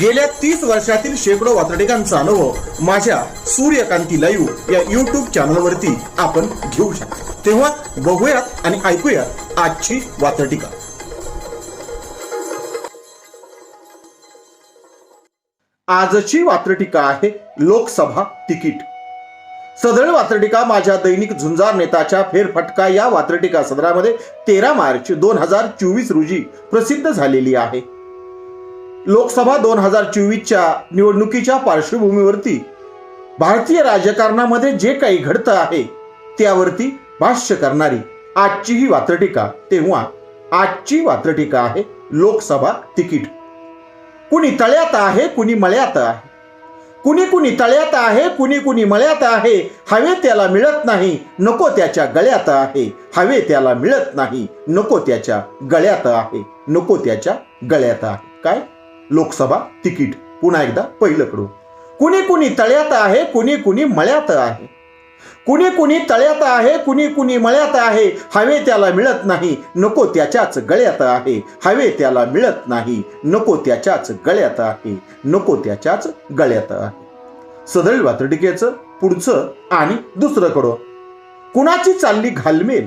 गेल्या तीस वर्षातील शेकडो वातडिकांचा अनुभव माझ्या सूर्यकांती लाईव्ह या युट्यूब चॅनलवरती आपण घेऊ शकतो. तेव्हा बघूयात आणि ऐकूयात आजची वातडिका आजची वात्रटिका आहे लोकसभा तिकीट. सदळ वात्रटिका माझ्या दैनिक झुंजार नेताच्या फेरफटका या वात्रटिका सदरामध्ये तेरा मार्च दोन हजार चोवीस रोजी प्रसिद्ध झालेली आहे. लोकसभा दोन हजार चोवीसच्या निवडणुकीच्या पार्श्वभूमीवरती भारतीय राजकारणामध्ये जे काही घडतं आहे त्यावरती भाष्य करणारी आजची ही वात्रटीका. तेव्हा आजची वात्रटीका आहे लोकसभा तिकीट. कुणी तळ्यात आहे कुणी मळ्यात आहे. कुणी कुणी तळ्यात आहे कुणी कुणी मळ्यात आहे. हवे त्याला मिळत नाही नको त्याच्या गळ्यात आहे. हवे त्याला मिळत नाही नको त्याच्या गळ्यात आहे. नको त्याच्या गळ्यात आहे. काय? लोकसभा तिकीट. पुन्हा एकदा पहिलं कडू कुणी कुणी तळ्यात आहे कुणी कुणी मळ्यात आहे. कुणी कुणी तळ्यात आहे कुणी कुणी मळ्यात आहे. हवे त्याला मिळत नाही नको त्याच्याच गळ्यात आहे. हवे त्याला मिळत नाही नको त्याच्याच गळ्यात आहे. नको त्याच्याच गळ्यात आहे. सदळ वातडिकेचं पुढचं आणि दुसरं कडो कुणाची चालली घालमेल?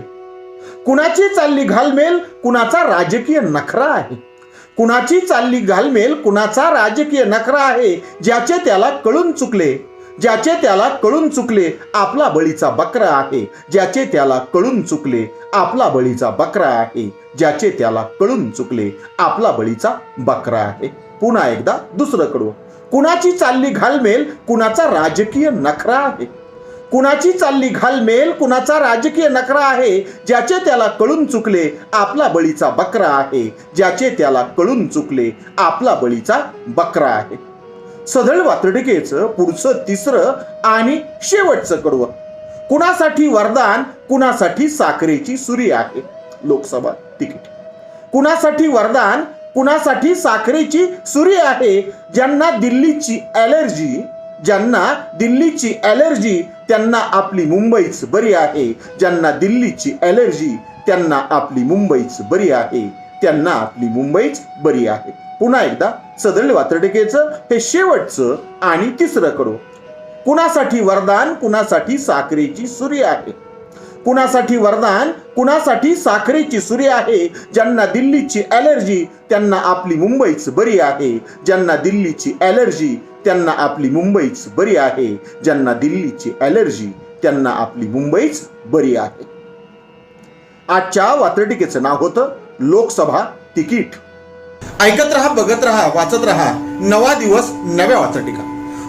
कुणाची चालली घालमेल? कुणाचा राजकीय नखरा आहे? कुणाची चालली घालमेल कुणाचा राजकीय नखरा आहे ज्याचे त्याला कळून चुकले. ज्याचे त्याला कळून चुकले आपला बळीचा बकरा आहे. ज्याचे त्याला कळून चुकले आपला बळीचा बकरा आहे. ज्याचे त्याला कळून चुकले आपला बळीचा बकरा आहे. पुन्हा एकदा दुसरं कडू कुणाची चालली घालमेल कुणाचा राजकीय नखरा आहे. कुणाची चालली घालमेल कुणाचा राजकीय नकरा आहे ज्याचे त्याला कळून चुकले आपला बळीचा बकरा आहे. ज्याचे त्याला कळून चुकले आपला बळीचा बकरा आहे. सदळ वात्रटिकेचं पुढचं तिसरं आणि शेवटचं कडवं. कुणासाठी वरदान कुणासाठी साखरेची सुरी आहे? लोकसभा तिकीट. कुणासाठी वरदान कुणासाठी साखरेची सुरी आहे? ज्यांना दिल्लीची ॲलर्जी ज्यांना दिल्लीची ॲलर्जी त्यांना आपली मुंबईच बरी आहे. ज्यांना दिल्लीची ॲलर्जी त्यांना आपली मुंबईच बरी आहे. त्यांना आपली मुंबईच बरी आहे. पुन्हा एकदा सदळ वात्रटिकेचं हे शेवटचं आणि तिसरं कडू. कुणासाठी वरदान कुणासाठी साखरेची सुरी आहे? कुणासाठी वरदान कुणासाठी साखरेची सुरी आहे? ज्यांना दिल्लीची ॲलर्जी त्यांना आपली मुंबईच बरी आहे. ज्यांना दिल्लीची ॲलर्जी त्यांना आपली मुंबईच बरी आहे. ज्यांना दिल्लीची ॲलर्जी त्यांना आपली मुंबईच बरी आहे. आजच्या वात्रटिकेचं नाव होतं लोकसभा तिकीट. ऐकत रहा बघत रहा वाचत रहा. नवा दिवस नव्या वात्रटिका.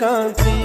कांसी